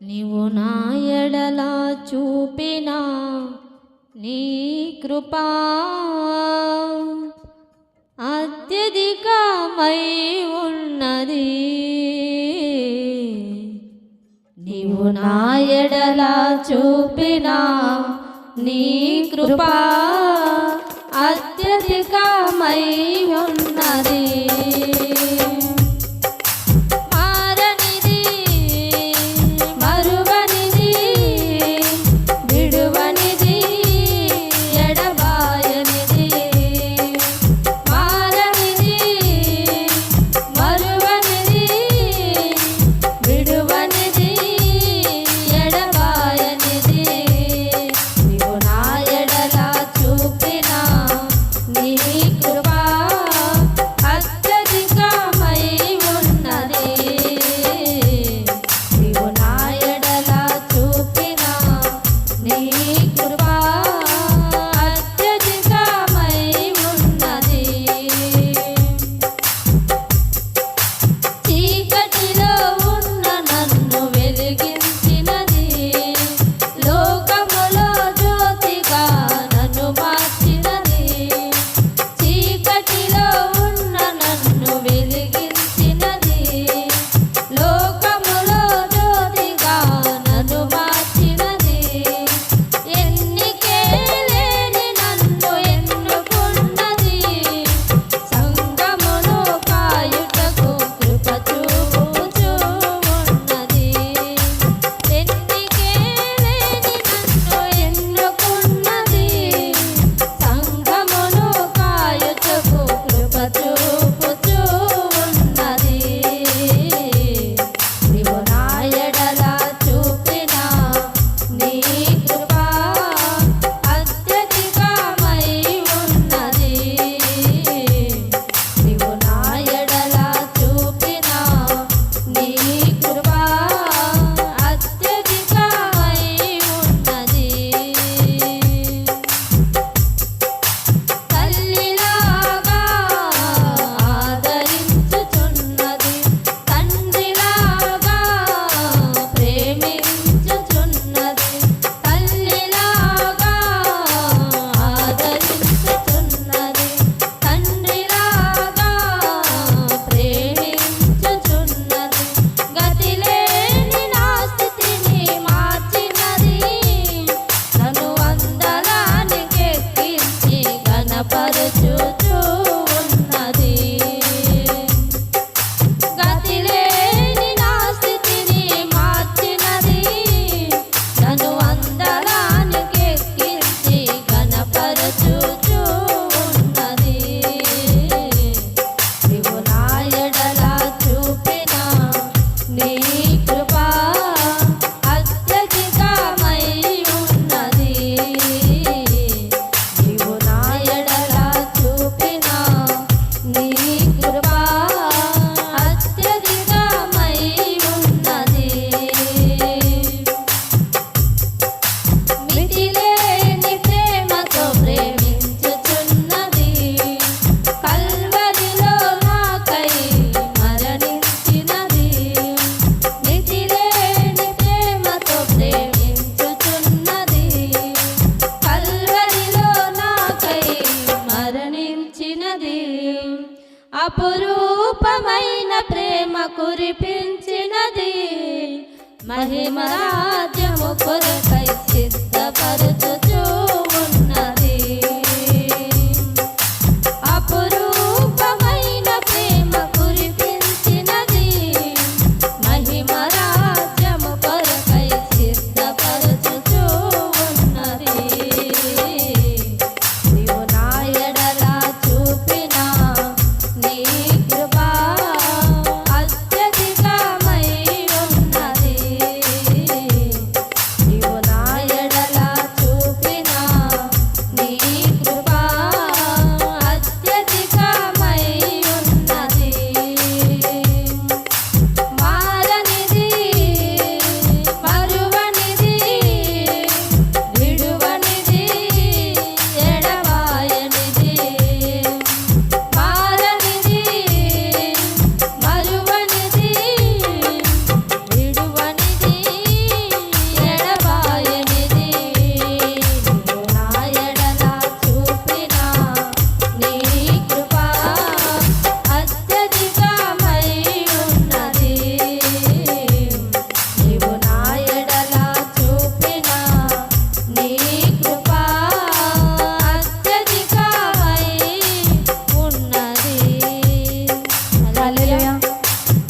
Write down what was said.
నీవు నా ఎడలా చూపిన నీ కృపా అత్యధికమై ఉన్నది. నీవు నా ఎడలా చూపిన నీ కృపా అత్యధికమై ఉన్నది. ne అపురూపమైన ప్రేమ కురిపించినది. మహిమరాజ్యము కొరకై సిద్ధపరచుచూ